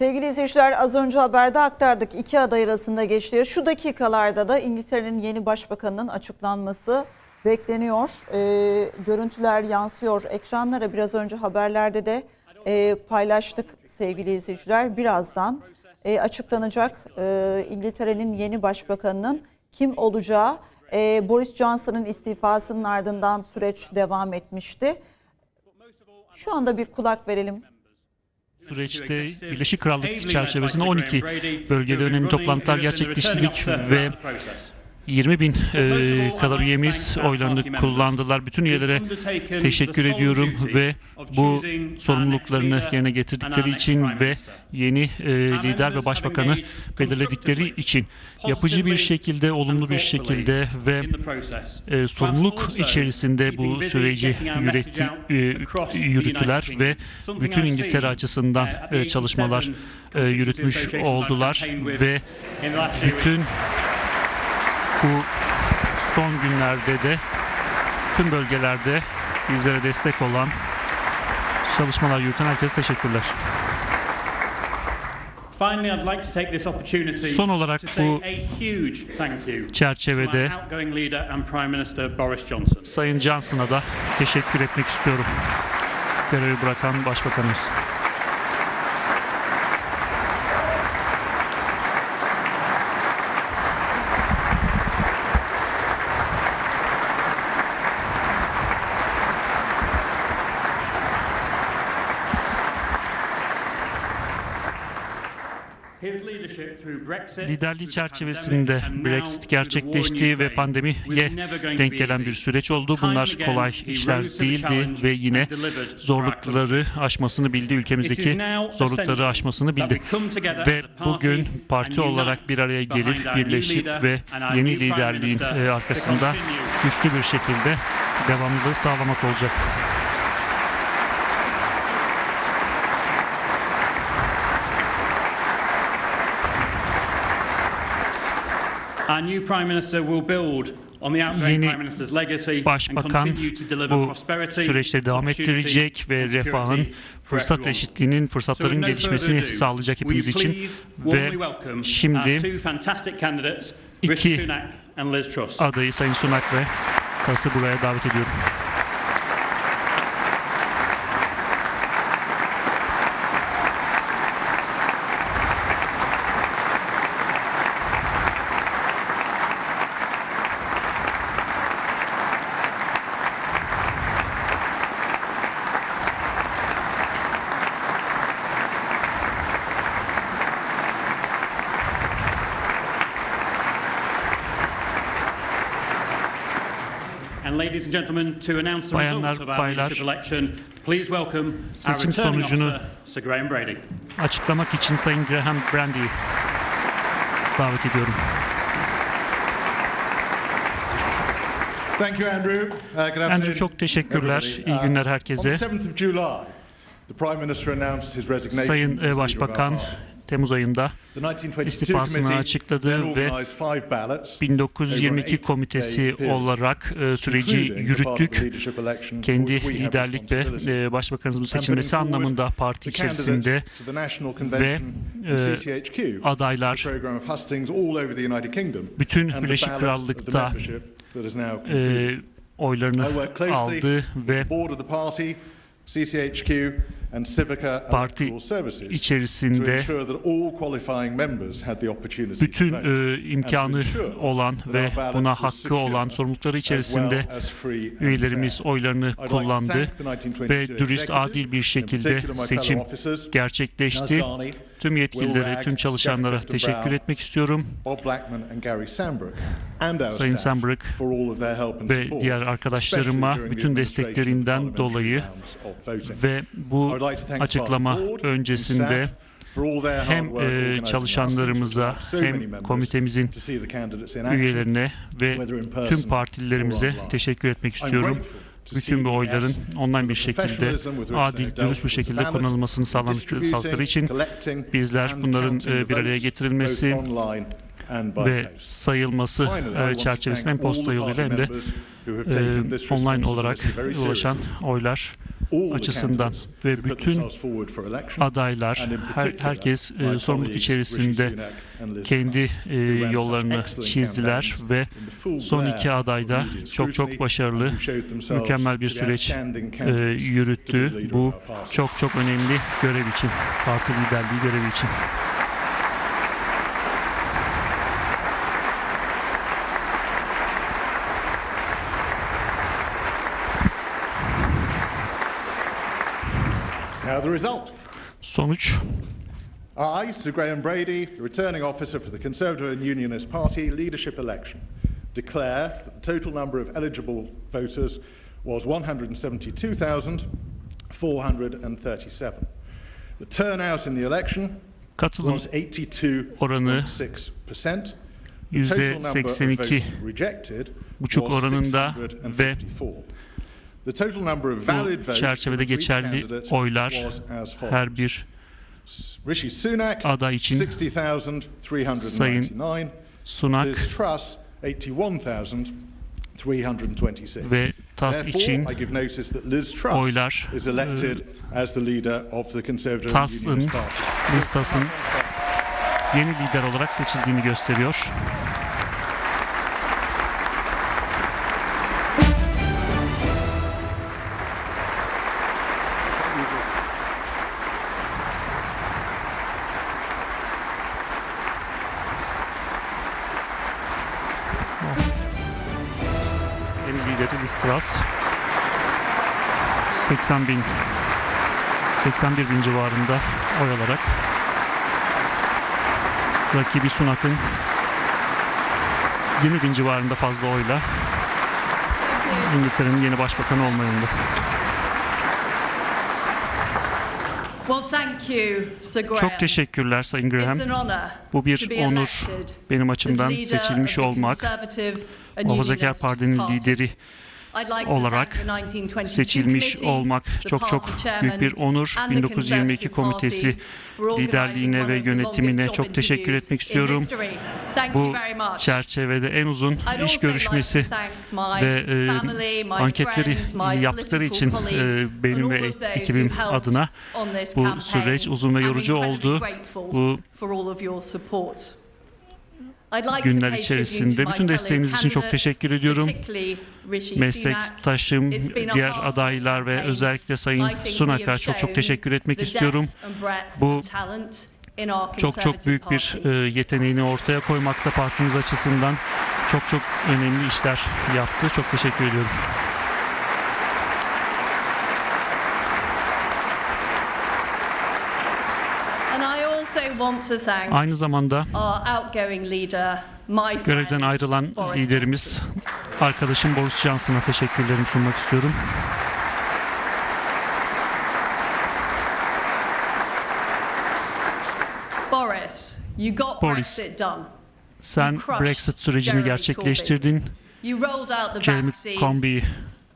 Sevgili izleyiciler az önce haberde aktardık iki aday arasında geçtiği şu dakikalarda da İngiltere'nin yeni başbakanının açıklanması bekleniyor. Ee, görüntüler yansıyor ekranlara biraz önce haberlerde de e, paylaştık sevgili izleyiciler. Birazdan e, açıklanacak e, İngiltere'nin yeni başbakanının kim olacağı. E, Boris Johnson'ın istifasının ardından süreç devam etmişti. Şu anda bir kulak verelim. Süreçte Birleşik Krallık çerçevesinde 12 bölgede önemli toplantılar gerçekleştirdik ve 20 bin e, kadar üyemiz oylarını kullandılar. Bütün üyelere teşekkür ediyorum ve bu sorumluluklarını yerine getirdikleri için ve yeni e, lider ve başbakanı belirledikleri için yapıcı bir şekilde, olumlu bir şekilde ve e, sorumluluk içerisinde bu süreci yönetti, e, yürüttüler ve bütün İngiltere açısından e, çalışmalar e, yürütmüş oldular ve bütün bu son günlerde de tüm bölgelerde bizlere destek olan çalışmalar yürüten herkese teşekkürler. Son olarak bu Çerçevede Sayın Johnson'a da teşekkür etmek istiyorum. Görevi bırakan Başbakanımız. Liderliği çerçevesinde Brexit gerçekleşti ve pandemiye denk gelen bir süreç oldu. Bunlar kolay işler değildi ve yine zorlukları aşmasını bildi. Ülkemizdeki zorlukları aşmasını bildi. Ve bugün parti olarak bir araya gelip birleşip ve yeni liderliğin e, arkasında güçlü bir şekilde devamlılığı sağlamak olacak. Yeni Prime Minister's legacy and Başbakan continue to deliver bu prosperity, süreçleri devam ettirecek ve refahın, fırsat eşitliğinin, fırsatların gelişmesini sağlayacak hepimiz için ve şimdi two fantastic candidates, Rishi iki Sunak and Liz Truss. adayı Sayın Sunak ve Tas'ı buraya davet ediyorum. And ladies and gentlemen, to announce the Bayanlar, results of our baylar, leadership election, please welcome our seçim returning sonucunu officer, Sir Graham Brady. Açıklamak için Sayın Graham Brandy'yi davet ediyorum. Thank you, Andrew. Uh, good afternoon, Andrew çok teşekkürler. everybody. İyi Uh, günler On herkese. the 7th of July, the Prime Minister announced his resignation Sayın our Başbakan. Temmuz ayında The 1922 istifasını açıkladı ve organised five ballots. 1922 komitesi olarak e, süreci yürüttük. Kendi liderlik ve e, başbakanımızın And putting seçilmesi anlamında parti içerisinde e, CCHQ, adaylar bütün Birleşik Krallık'ta e, oylarını aldı ve CCHQ Parti içerisinde bütün e, imkanı olan ve buna hakkı olan sorumlulukları içerisinde üyelerimiz oylarını kullandı ve 1922 dürüst, adil bir şekilde seçim gerçekleşti. Tüm yetkililere, tüm çalışanlara teşekkür etmek istiyorum. Sayın and ve diğer arkadaşlarıma bütün desteklerinden dolayı ve bu açıklama öncesinde hem e, çalışanlarımıza hem komitemizin üyelerine ve tüm online. teşekkür etmek istiyorum. Bütün bu oyların online bir şekilde adil, dürüst bir şekilde kullanılmasını sağladıkları için bizler bunların e, bir araya getirilmesi ve sayılması e, çerçevesinde hem posta yoluyla hem de have e, online olarak ulaşan oylar açısından ve bütün adaylar, her, herkes e, sorumluluk içerisinde kendi e, yollarını çizdiler ve son iki adayda çok çok başarılı, mükemmel bir süreç e, yürüttü. Bu çok çok önemli görev için, parti liderliği görevi için. Now the result. Sonuç I, Sir Graham Brady, the returning officer for the Conservative and Unionist Party leadership election, declare that the total number of eligible voters was 172,437. The turnout in the election katılım was 82.6%. The total number of %82 votes rejected buçuk was oranında ve 654. The total number of valid votes çerçevede geçerli oylar her bir aday için 60,399. Sunak Liz Truss 81,326. ve Tas için oylar, is elected as the leader of the Conservative and Truss'ın Unionist Party. Liz Truss'ın yeni lider olarak seçildiğini gösteriyor. Liz Truss. 80 bin 81 bin civarında oy alarak rakibi Sunak'ın 20 bin civarında fazla oyla İngiltere'nin yeni başbakanı olma yolunda. Well, thank you, Sir Graham. Çok teşekkürler Sayın Graham. Bu bir onur benim açımdan seçilmiş olmak. Muhafazakar Parti'nin lideri olarak thank the 1922 seçilmiş olmak çok çok büyük bir onur. and the 1922 Conservative komitesi liderliğine ve yönetimine çok teşekkür etmek istiyorum. Bu çerçevede en uzun iş görüşmesi ve e, anketleri yaptıkları için e, benim ve ekibim adına bu süreç uzun ve yorucu oldu. Bu günler içerisinde bütün desteğiniz için çok teşekkür ediyorum. Meslektaşım, diğer adaylar ve özellikle Sayın Sunak'a çok çok teşekkür etmek istiyorum. Bu Çok çok büyük bir e, yeteneğini ortaya koymakta partimiz açısından çok çok önemli işler yaptı. Çok teşekkür ediyorum. And I also want to thank Aynı zamanda görevden ayrılan Boris liderimiz arkadaşım Boris Johnson'a teşekkürlerimi sunmak istiyorum. Boris, you got. Brexit done. Sen Brexit sürecini gerçekleştirdin. You rolled out the Jeremy Corbyn'i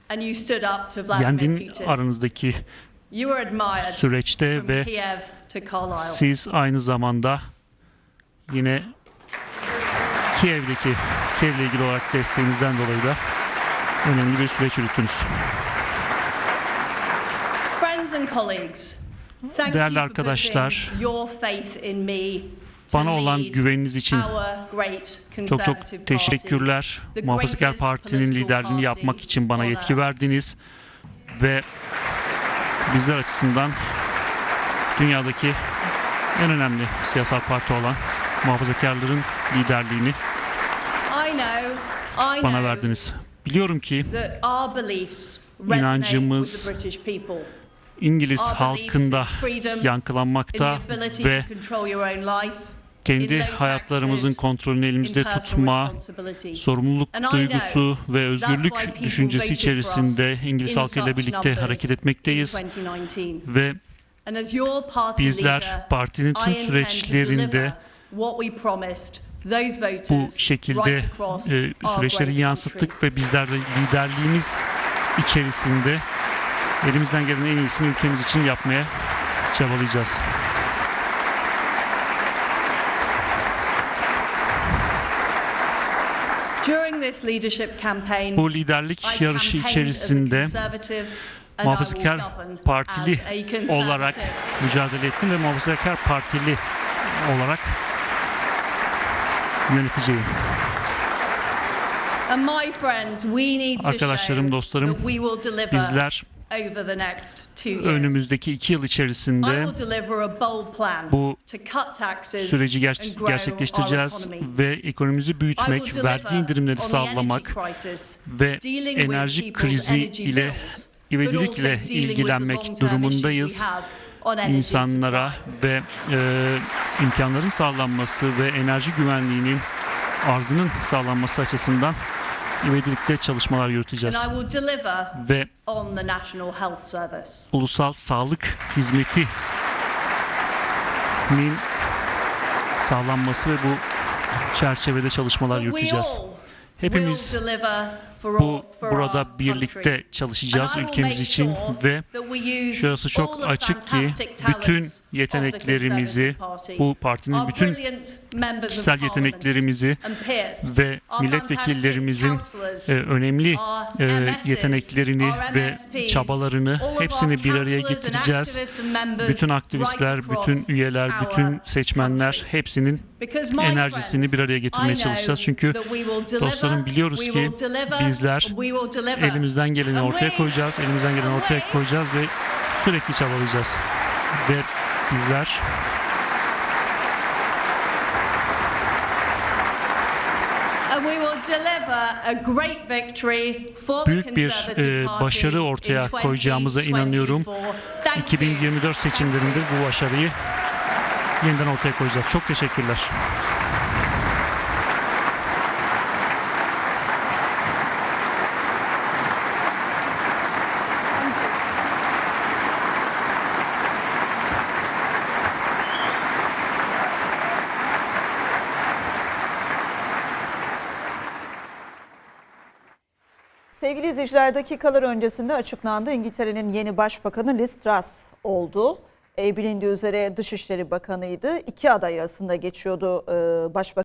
and you stood up to Vladimir yendin Putin. aranızdaki You were admired süreçte from ve. Siz aynı zamanda yine Kiev'deki Kiev'le ilgili olarak desteğinizden dolayı da önemli bir süreç yürüttünüz. Friends and colleagues, thank Değerli arkadaşlar, Bana olan güveniniz için çok çok teşekkürler. Muhafazakar Parti'nin liderliğini yapmak için bana yetki verdiniz ve bizler açısından dünyadaki en önemli siyasal parti olan muhafazakarların liderliğini bana verdiniz. Biliyorum ki İnancımız. İngiliz halkında yankılanmakta ve kendi hayatlarımızın kontrolünü elimizde tutma, sorumluluk duygusu ve özgürlük düşüncesi içerisinde İngiliz in halkıyla birlikte hareket etmekteyiz 2019. ve Bizler partinin tüm süreçlerinde deliver what we promised those voters bu şekilde e, süreçleri yansıttık ve bizler de liderliğimiz içerisinde elimizden gelen en iyisini ülkemiz için yapmaya çabalayacağız. During this leadership campaign, Bu liderlik yarışı içerisinde Muhafazakar partili olarak mücadele ettim ve muhafazakar partili olarak yöneteceğim. Arkadaşlarım, dostlarım, Bizler önümüzdeki iki yıl içerisinde bu süreci ger- gerçekleştireceğiz ve ekonomimizi büyütmek, vergi indirimleri sağlamak ve enerji krizi ile the ilgilenmek durumundayız. insanlara ve e, imkanların sağlanması ve enerji güvenliğinin arzının sağlanması açısından ivedilikle çalışmalar yürüteceğiz. Ve ulusal sağlık hizmetinin sağlanması ve bu çerçevede çalışmalar yürüteceğiz. Hepimiz bu burada birlikte çalışacağız ülkemiz için ve şurası çok açık ki bütün yeteneklerimizi bu partinin bütün kişisel yeteneklerimizi ve milletvekillerimizin e, önemli e, yeteneklerini ve çabalarını hepsini bir araya getireceğiz. Bütün aktivistler, bütün üyeler, bütün seçmenler hepsinin enerjisini bir araya getirmeye çalışacağız. Çünkü dostlarım biliyoruz ki deliver, bizler elimizden geleni ortaya koyacağız, elimizden geleni ortaya koyacağız ve sürekli çabalayacağız. Ve bizler Büyük bir, e, başarı ortaya koyacağımıza 2024. inanıyorum. Thank you. 2024 seçimlerinde bu başarıyı yeniden ortaya koyacağız. Çok teşekkürler. Sevgili izleyiciler dakikalar öncesinde açıklandı. İngiltere'nin yeni başbakanı Liz Truss oldu. E, bilindiği üzere Dışişleri Bakanı'ydı. İki aday arasında geçiyordu e, başbakan.